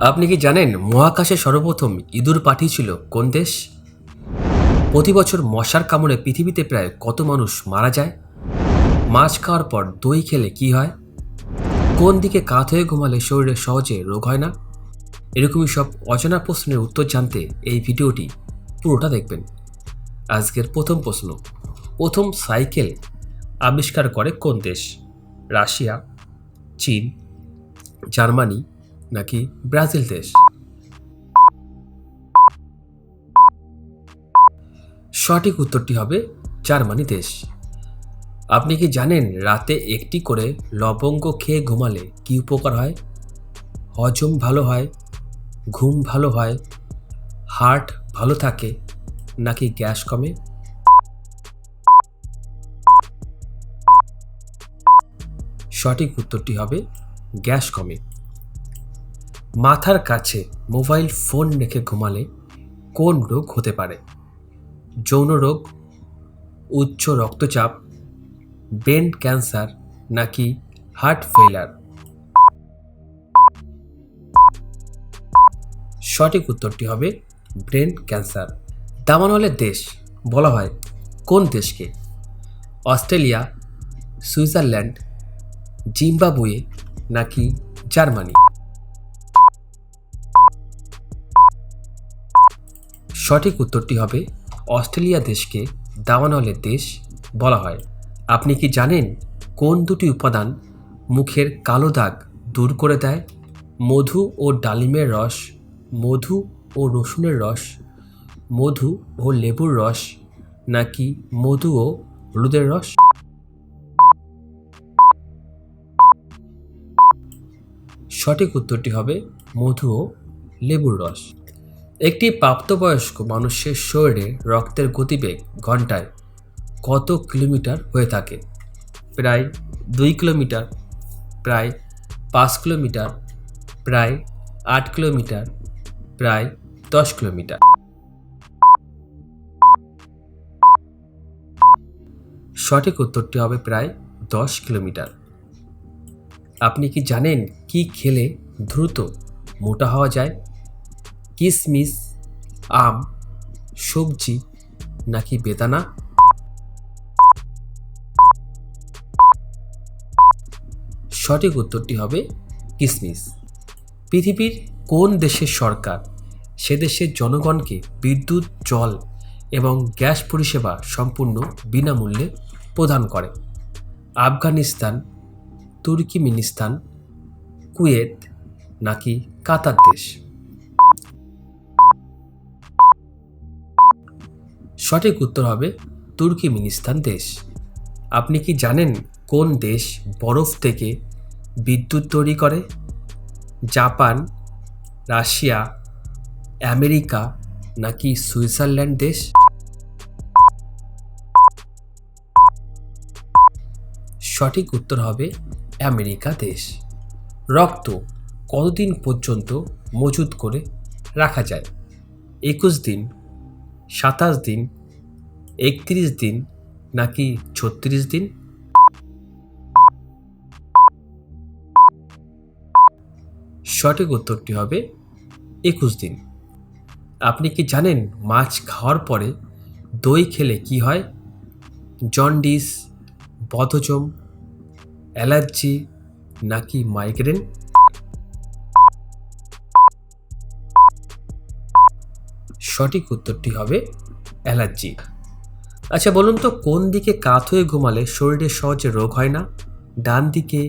আপনি কি জানেন মহাকাশে সর্বপ্রথম ইঁদুর পাঠিয়েছিল কোন দেশ? প্রতি বছর মশার কামড়ে পৃথিবীতে প্রায় কত মানুষ মারা যায়? মাছ খাওয়ার পর দই খেলে কি হয়? কোন দিকে কাত হয়ে ঘুমালে শরীরে সহজে রোগ হয় না? এরকমই সব অজানা প্রশ্নের উত্তর জানতে এই ভিডিওটি পুরোটা দেখবেন। আজকের প্রথম প্রশ্ন, প্রথম সাইকেল আবিষ্কার করে কোন দেশ? রাশিয়া, চীন, জার্মানি নাকি ব্রাজিল দেশ? সঠিক উত্তরটি হবে জার্মানি দেশ। আপনি কি জানেন রাতে একটি করে লবঙ্গ খেয়ে ঘুমালে কি উপকার হয়? হজম ভালো হয়? ঘুম ভালো হয়? হার্ট ভালো থাকে? নাকি গ্যাস কমে? সঠিক উত্তরটি হবে গ্যাস কমে। মাথার কাছে মোবাইল ফোন রেখে ঘুমালে কোন রোগ হতে পারে? যৌন রোগ, উচ্চ রক্তচাপ, ব্রেন ক্যান্সার নাকি হার্ট ফেলার সঠিক উত্তরটি হবে ব্রেন ক্যান্সার। দামানলের দেশ বলা হয় কোন দেশকে? অস্ট্রেলিয়া, সুইজারল্যান্ড, জিম্বাবুয়ে নাকি জার্মানি? সঠিক উত্তরটি হবে অস্ট্রেলিয়া দেশকে দাওয়ানলের দেশ বলা হয়। আপনি কি জানেন কোন দুটি উপাদান মুখের কালো দাগ দূর করে দেয়? মধু ও ডালিমের রস, মধু ও রসুনের রস, মধু ও লেবুর রস, নাকি মধু ও হলুদের রস? সঠিক উত্তরটি হবে মধু ও লেবুর রস। একটি প্রাপ্তবয়স্ক মানুষের শরীরে রক্তের গতিবেগ ঘন্টায় কত কিলোমিটার হয়ে থাকে? প্রায় দুই কিলোমিটার, প্রায় পাঁচ কিলোমিটার, প্রায় আট কিলোমিটার, প্রায় দশ কিলোমিটার। সঠিক উত্তরটি হবে প্রায় দশ কিলোমিটার। আপনি কি জানেন কি খেলে দ্রুত মোটা হওয়া যায়? কিশমিশ আম, সবজি নাকি বেদানা? সঠিক উত্তরটি হবে কিশমিশ পৃথিবীর কোন দেশের সরকার সে দেশের জনগণকে বিদ্যুৎ, জল এবং গ্যাস পরিষেবা সম্পূর্ণ বিনামূল্যে প্রদান করে? আফগানিস্তান, তুর্কিমিনিস্তান, কুয়েত নাকি কাতার দেশ? সঠিক উত্তর হবে তুর্কিমিনিস্তান দেশ। আপনি কি জানেন কোন দেশ বরফ থেকে বিদ্যুৎ তৈরি করে? জাপান, রাশিয়া, আমেরিকা নাকি সুইজারল্যান্ড দেশ? সঠিক উত্তর হবে আমেরিকা দেশ। রক্ত কতদিন পর্যন্ত মজুত করে রাখা যায়? একুশ দিন সাতাশ দিন, একত্রিশ দিন নাকি ছত্রিশ দিন? সঠিক উত্তরটি হবে একুশ দিন। আপনি কি জানেন মাছ খাওয়ার পরে দই খেলে কি হয়? জন্ডিস, বদহজম, অ্যালার্জি নাকি মাইগ্রেন? সঠিক উত্তরটি হবে অ্যালার্জি। আচ্ছা বলুন তো, কোন দিকে কাত হয়ে ঘুমালে শরীরে সহজে রোগ হয় না? ডান দিকে,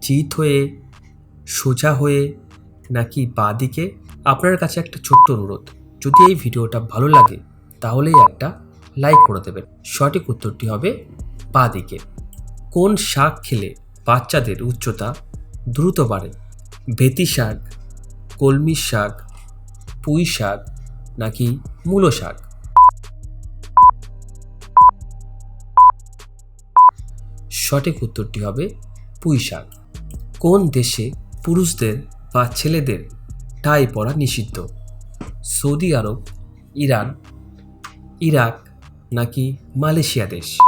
চিত হয়ে, সোজা হয়ে, নাকি বাঁ দিকে? আপনার কাছে একটা ছোট্ট অনুরোধ, যদি এই ভিডিওটা ভালো লাগে, তাহলেই একটা লাইক করে দেবেন। সঠিক উত্তরটি হবে বাঁ দিকে। কোন শাক খেলে বাচ্চাদের উচ্চতা দ্রুত বাড়ে? বেতি শাক, কলমি শাক, পুঁই শাক নাকি মূলো শাক? সঠিক উত্তরটি হবে পুঁই শাক। কোন দেশে পুরুষদের বা ছেলেদের টাই পরা নিষিদ্ধ? সৌদি আরব, ইরান, ইরাক নাকি মালয়েশিয়া দেশ?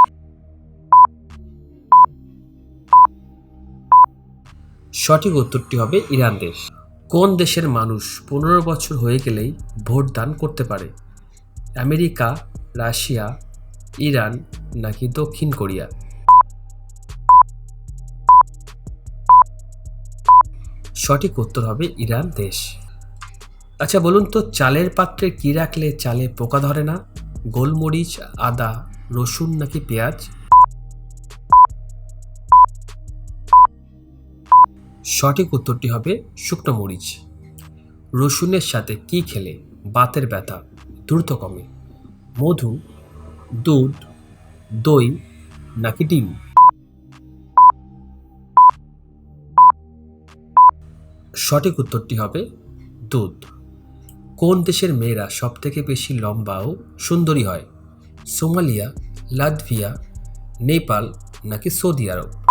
সঠিক উত্তরটি হবে ইরান দেশ। কোন দেশের মানুষ পনেরো বছর হয়ে গেলেই ভোট দান করতে পারে? আমেরিকা, রাশিয়া, ইরান নাকি দক্ষিণ কোরিয়া? সঠিক উত্তর হবে ইরান দেশ। আচ্ছা বলুন তো, চালের পাত্রে কি রাখলে চালে পোকা ধরে না? গোলমরিচ, আদা, রসুন নাকি পেঁয়াজ? সঠিক উত্তরটি হবে শুকনো মরিচ। রসুনের সাথে কি খেলে বাতের ব্যথা দ্রুত কমে? মধু, দুধ, দই নাকি ডিম? সঠিক উত্তরটি হবে দুধ। কোন দেশের মেয়েরা সবথেকে বেশি লম্বা ও সুন্দরী হয়? সোমালিয়া, লাতভিয়া, নেপাল নাকি সৌদি আরব?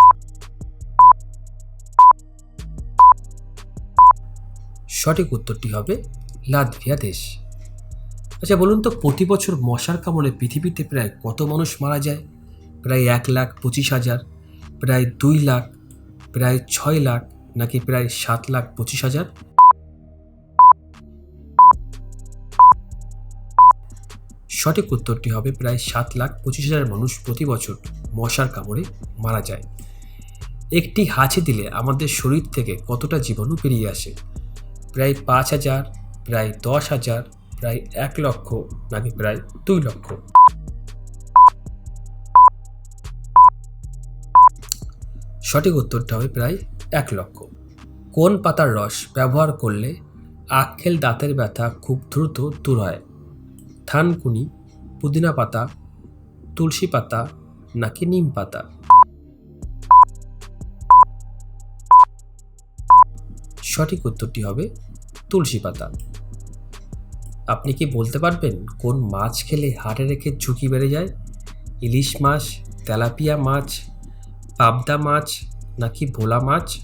সঠিক উত্তরটি হবে লাতভিয়া দেশ। আচ্ছা বলুন তো, প্রতি বছর মশার কামড়ে পৃথিবীতে প্রায় কত মানুষ মারা যায়? প্রায় এক লাখ পঁচিশ হাজার, প্রায় দুই লাখ, প্রায় ছয় লাখ, নাকি প্রায় সাত লাখ পঁচিশ হাজার? সঠিক উত্তরটি হবে প্রায় সাত লাখ পঁচিশ হাজার মানুষ প্রতি বছর মশার কামড়ে মারা যায়। একটি হাঁচি দিলে আমাদের শরীর থেকে কতটা জীবাণু বেরিয়ে আসে? প্রায় পাঁচ হাজার, প্রায় দশ হাজার, প্রায় এক লক্ষ নাকি প্রায় দুই লক্ষ। সঠিক উত্তরটা হবে প্রায় এক লক্ষ। কোন পাতার রস ব্যবহার করলে আক্কেল দাঁতের ব্যথা খুব দ্রুত দূর হয়? থানকুনি, পুদিনা পাতা, তুলসী পাতা নাকি নিম পাতা? সঠিক উত্তরটি হবে তুলসী পাতা। আপনি কি বলতে পারবেন কোন মাছ খেলে হাড়ে রেখে ঝুঁকি বেড়ে যায়? ইলিশ মাছ, তেলাপিয়া মাছ, পাবদা মাছ নাকি ভোলা মাছ?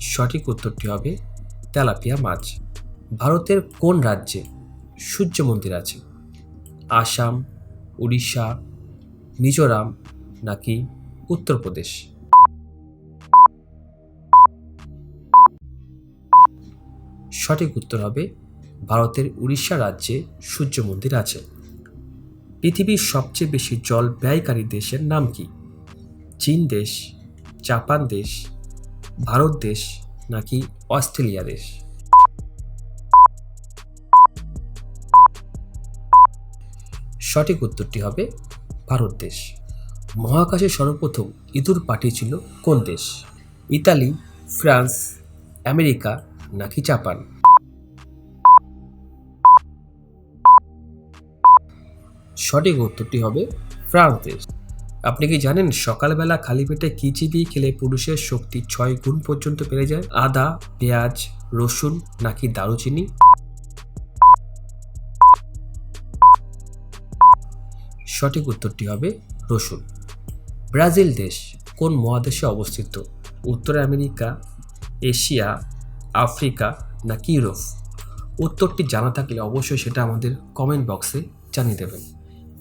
সঠিক উত্তরটি হবে তেলাপিয়া মাছ। ভারতের কোন রাজ্যে সূর্য মন্দির আছে? আসাম, উড়িষ্যা, মিজোরাম নাকি উত্তরপ্রদেশ? সঠিক উত্তর হবে ভারতের উড়িষ্যা রাজ্যে সূর্য মন্দির আছে। পৃথিবীর সবচেয়ে বেশি জল ব্যয়কারী দেশের নাম কি? চীন দেশ, জাপান দেশ, ভারত দেশ নাকি অস্ট্রেলিয়া দেশ? সঠিক উত্তরটি হবে ভারত দেশ। মহাকাশে সর্বপ্রথম ইঁদুর পাঠিয়েছিল কোন দেশ? ইতালি, ফ্রান্স, আমেরিকা নাকি জাপান? সঠিক উত্তরটি হবে ফ্রান্স দেশ আপনি কি জানেন সকালবেলা খালি পেটে কি চিবিয়ে খেলে পুরুষের শক্তি ছয় গুণ পর্যন্ত বেড়ে যায়? আদা, পেঁয়াজ, রসুন নাকি দারুচিনি? সঠিক উত্তরটি হবে রসুন। ব্রাজিল দেশ কোন মহাদেশে অবস্থিত? উত্তর আমেরিকা, এশিয়া, আফ্রিকা নাকি ইউরোপ? উত্তরটি জানা থাকলে অবশ্যই সেটা আমাদের কমেন্ট বক্সে জানিয়ে দেবেন।